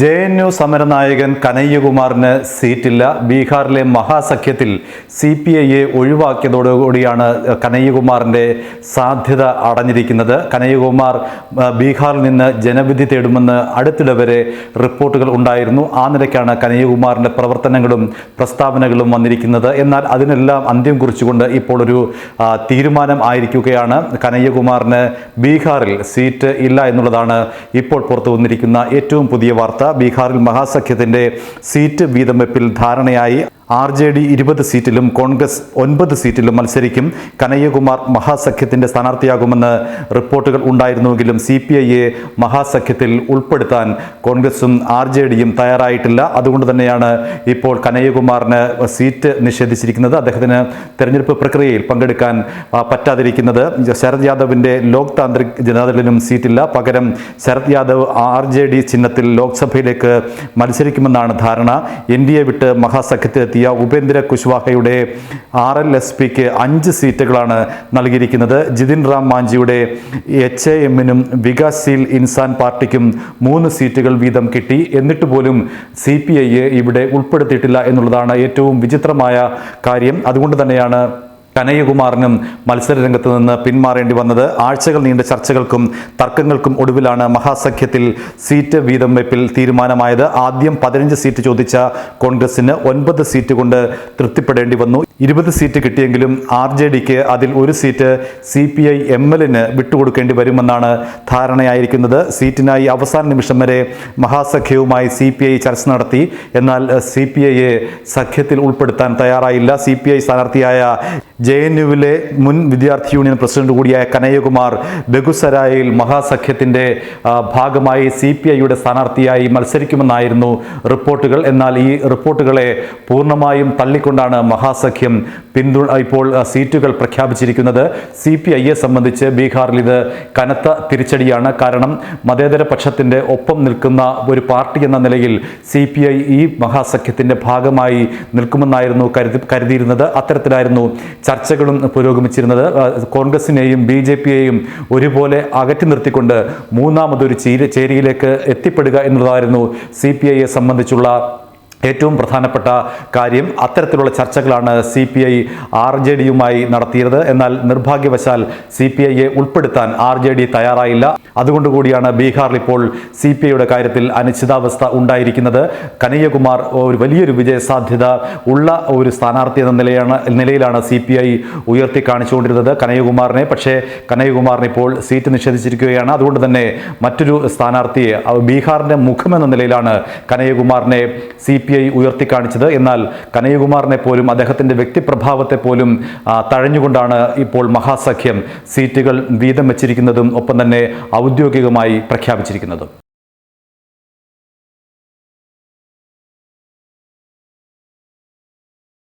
J N U സമരനായകൻ കനയ്യകുമാറിന് സീറ്റില്ല. ബീഹാറിലെ മഹാസഖ്യത്തിൽ സി പി ഐയെ ഒഴിവാക്കിയതോടുകൂടിയാണ് കനയ്യകുമാറിന്റെ സാധ്യത അടഞ്ഞിരിക്കുന്നത്. കനയ്യകുമാർ ബീഹാറിൽ നിന്ന് ജനവിധി തേടുമെന്ന് അടുത്തിടെ വരെ റിപ്പോർട്ടുകൾ ഉണ്ടായിരുന്നു. ആ നിലയ്ക്കാണ് കനയ്യകുമാറിന്റെ പ്രവർത്തനങ്ങളും പ്രസ്താവനകളും വന്നിരിക്കുന്നത്. എന്നാൽ അതിനെല്ലാം അന്ത്യം കുറിച്ചുകൊണ്ട് ഇപ്പോൾ ഒരു തീരുമാനം ആയിരിക്കുകയാണ്. കനയ്യകുമാറിന് ബീഹാറിൽ സീറ്റ് ഇല്ല എന്നുള്ളതാണ് ഇപ്പോൾ പുറത്തു വന്നിരിക്കുന്ന ഏറ്റവും പുതിയ വാർത്ത. ബീഹാറിൽ മഹാസഖ്യത്തിന്റെ സീറ്റ് വീതം വെപ്പിൽ ധാരണയായി. ആർ ജെ ഡി ഇരുപത് സീറ്റിലും കോൺഗ്രസ് ഒൻപത് സീറ്റിലും മത്സരിക്കും. കനയ്യകുമാർ മഹാസഖ്യത്തിന്റെ സ്ഥാനാർത്ഥിയാകുമെന്ന് റിപ്പോർട്ടുകൾ ഉണ്ടായിരുന്നുവെങ്കിലും സി പി ഐയെ മഹാസഖ്യത്തിൽ ഉൾപ്പെടുത്താൻ കോൺഗ്രസും ആർ ജെ ഡിയും തയ്യാറായിട്ടില്ല. അതുകൊണ്ട് തന്നെയാണ് ഇപ്പോൾ കനയ്യകുമാറിന് സീറ്റ് നിഷേധിച്ചിരിക്കുന്നത്. അദ്ദേഹത്തിന് തെരഞ്ഞെടുപ്പ് പ്രക്രിയയിൽ പങ്കെടുക്കാൻ പറ്റാതിരിക്കുന്നത്. ശരത് യാദവിന്റെ ലോക് താന്ത്രിക് ജനതാദളിനും സീറ്റില്ല. പകരം Sharad Yadav R J D ചിഹ്നത്തിൽ ലോക്സഭയിലേക്ക് മത്സരിക്കുമെന്നാണ് ധാരണ. എൻ ഡി എ വിട്ട് മഹാസഖ്യത്തിലെത്തിയ ഉപേന്ദ്ര കുശ്വാഹയുടെ ആർ എൽ എസ് പിക്ക് അഞ്ച് സീറ്റുകളാണ് നൽകിയിരിക്കുന്നത്. ജിതിൻ റാം മാഞ്ചിയുടെ എച്ച് എ എമ്മിനും വികാസ്ശീൽ ഇൻസാൻ പാർട്ടിക്കും മൂന്ന് സീറ്റുകൾ വീതം കിട്ടി. എന്നിട്ട് പോലും സി പി ഐയെ ഇവിടെ ഉൾപ്പെടുത്തിയിട്ടില്ല എന്നുള്ളതാണ് ഏറ്റവും വിചിത്രമായ കാര്യം. അതുകൊണ്ട് തന്നെയാണ് കനയ്യകുമാറിനും മത്സരരംഗത്ത് നിന്ന് പിന്മാറേണ്ടി വന്നത് ആഴ്ചകൾ നീണ്ട ചർച്ചകൾക്കും തർക്കങ്ങൾക്കും ഒടുവിലാണ് മഹാസഖ്യത്തിൽ സീറ്റ് വീതം വെപ്പിൽ തീരുമാനമായത്. ആദ്യം പതിനഞ്ച് സീറ്റ് ചോദിച്ച കോൺഗ്രസിന് ഒൻപത് സീറ്റ് കൊണ്ട് തൃപ്തിപ്പെടേണ്ടി വന്നു. ഇരുപത് സീറ്റ് കിട്ടിയെങ്കിലും ആർ ജെ ഡിക്ക് അതിൽ ഒരു seat C P I M വിട്ടുകൊടുക്കേണ്ടി വരുമെന്നാണ് ധാരണയായിരിക്കുന്നത്. സീറ്റിനായി അവസാന നിമിഷം വരെ മഹാസഖ്യവുമായി സി പി ഐ ചർച്ച നടത്തി. എന്നാൽ സി പി ഐയെ സഖ്യത്തിൽ ഉൾപ്പെടുത്താൻ തയ്യാറായില്ല. സി പി ഐ സ്ഥാനാർത്ഥിയായ ജെ എൻ യുവിലെ മുൻ വിദ്യാർത്ഥി യൂണിയൻ പ്രസിഡന്റ് കൂടിയായ കനയ്യകുമാർ ബെഗുസരായിൽ മഹാസഖ്യത്തിന്റെ ഭാഗമായി സി പി ഐയുടെ സ്ഥാനാർത്ഥിയായി മത്സരിക്കുമെന്നായിരുന്നു റിപ്പോർട്ടുകൾ. എന്നാൽ ഈ റിപ്പോർട്ടുകളെ പൂർണമായും തള്ളിക്കൊണ്ടാണ് മഹാസഖ്യം പിന്തുണ ഇപ്പോൾ സീറ്റുകൾ പ്രഖ്യാപിച്ചിരിക്കുന്നത്. സി പി ഐയെ സംബന്ധിച്ച് ബീഹാറിൽ ഇത് കനത്ത തിരിച്ചടിയാണ്. കാരണം മതേതര പക്ഷത്തിന്റെ ഒപ്പം നിൽക്കുന്ന ഒരു പാർട്ടി എന്ന നിലയിൽ സി പി ഐ ഈ മഹാസഖ്യത്തിന്റെ ഭാഗമായി നിൽക്കുമെന്നായിരുന്നു കരുതി കരുതിയിരുന്നത്. അത്തരത്തിലായിരുന്നു ചർച്ചകളും പുരോഗമിച്ചിരുന്നത് കോൺഗ്രസിനെയും ബി ജെ പിയെയും ഒരുപോലെ അകറ്റി നിർത്തിക്കൊണ്ട് മൂന്നാമതൊരു ചേരിയിലേക്ക് എത്തിപ്പെടുക എന്നുള്ളതായിരുന്നു സി പി ഐയെ സംബന്ധിച്ചുള്ള ഏറ്റവും പ്രധാനപ്പെട്ട കാര്യം അത്തരത്തിലുള്ള ചർച്ചകളാണ് C P I R J ഡിയുമായി നടത്തിയത് എന്നാൽ നിർഭാഗ്യവശാൽ സി പി ഐയെ ഉൾപ്പെടുത്താൻ ആർ ജെ ഡി തയ്യാറായില്ല. അതുകൊണ്ടുകൂടിയാണ് ബീഹാറിൽ ഇപ്പോൾ സി പി ഐയുടെ കാര്യത്തിൽ അനിശ്ചിതാവസ്ഥ ഉണ്ടായിരിക്കുന്നത്. കനയ്യകുമാർ ഒരു വലിയൊരു വിജയ സാധ്യത ഉള്ള ഒരു സ്ഥാനാർത്ഥി എന്ന നിലയാണ് നിലയിലാണ് സി പി ഐ ഉയർത്തി കാണിച്ചുകൊണ്ടിരുന്നത് കനയ്യകുമാറിനെ. പക്ഷേ കനയ്യകുമാറിന് ഇപ്പോൾ സീറ്റ് നിഷേധിച്ചിരിക്കുകയാണ്. അതുകൊണ്ട് തന്നെ മറ്റൊരു സ്ഥാനാർത്ഥിയെ ബീഹാറിന്റെ മുഖമെന്ന നിലയിലാണ് കനയ്യകുമാറിനെ സി പി ഐ ഉയർത്തിക്കാണിച്ചത്. എന്നാൽ കനയ്യകുമാറിനെ പോലും അദ്ദേഹത്തിന്റെ വ്യക്തിപ്രഭാവത്തെ പോലും തഴഞ്ഞുകൊണ്ടാണ് ഇപ്പോൾ മഹാസഖ്യം സീറ്റുകൾ വീതം വെച്ചിരിക്കുന്നതും ഒപ്പം തന്നെ ഔദ്യോഗികമായി പ്രഖ്യാപിച്ചിരിക്കുന്നതും.